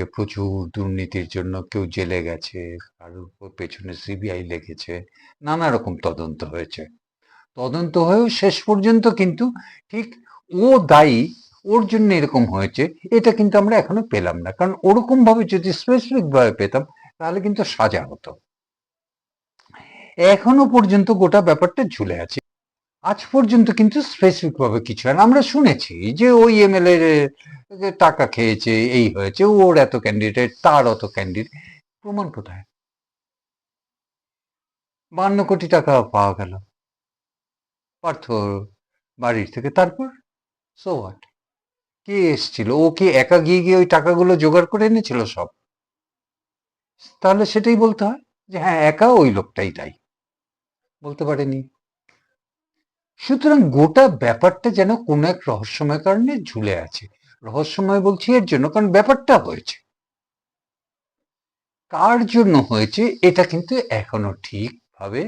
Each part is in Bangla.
যে প্রচুর দুর্নীতির জন্য কেউ জেলে গেছে, কারোর উপর পেছনে সিবিআই লেগেছে, নানা রকম তদন্ত হয়েছে। তদন্ত হয়েও শেষ পর্যন্ত কিন্তু ঠিক ও দায়ী, ওর জন্য এরকম হয়েছে, এটা কিন্তু আমরা এখনও পেলাম না। কারণ ওরকম ভাবে যদি স্পেসিফিক ভাবে পেতাম, তাহলে কিন্তু সাজা হতো। এখনও পর্যন্ত গোটা ব্যাপারটা ঝুলে আছে। আজ পর্যন্ত কিন্তু স্পেসিফিক ভাবে কিছু না। আমরা শুনেছি যে ওই এম এমএলএ টাকা খেয়েছে, এই হয়েছে, ওর এত ক্যান্ডিডেট তার অত ক্যান্ডিডেট প্রমাণ কোথায়? বান্ন কোটি টাকা পাওয়া গেল। পার্থ বাড়ির থেকে, তারপর সো হোয়াট কে এসছিল? ও কি একা গিয়ে গিয়ে ওই টাকাগুলো জোগাড় করে এনেছিল সব? তাহলে সেটাই বলতে হয় যে হ্যাঁ একা ওই লোকটাই তাই বলতে পারেনি। সুতরাং গোটা ব্যাপারটা যেন কোনো এক রহস্যময় কারণে ঝুলে আছে। রহস্যময় বলছি, এর জন্য কারণ ব্যাপারটা হয়েছে। কার জন্য হয়েছে, এটা কিন্তু এখনও ঠিকভাবে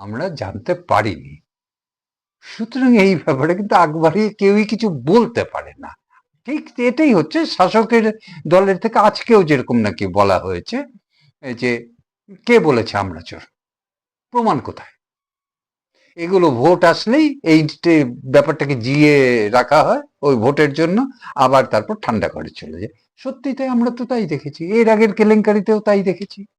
আমরা জানতে পারিনি। সুতরাং এই ব্যাপারে কিন্তু আগবাড়িয়ে কেউই কিছু বলতে পারে না। ঠিক এটাই হচ্ছে, শাসকের দলের থেকে আজকেও যেরকম নাকি বলা হয়েছে যে কে বলেছে আমরা চোর প্রমাণ কোথায়? এগুলো ভোট আসলেই এই ব্যাপারটাকে জিয়ে রাখা হয় ওই ভোটের জন্য, আবার তারপর ঠান্ডা করে চলে যায়। সত্যি তাই আমরা তো তাই দেখেছি। এর আগের কেলেঙ্কারিতেও তাই দেখেছি।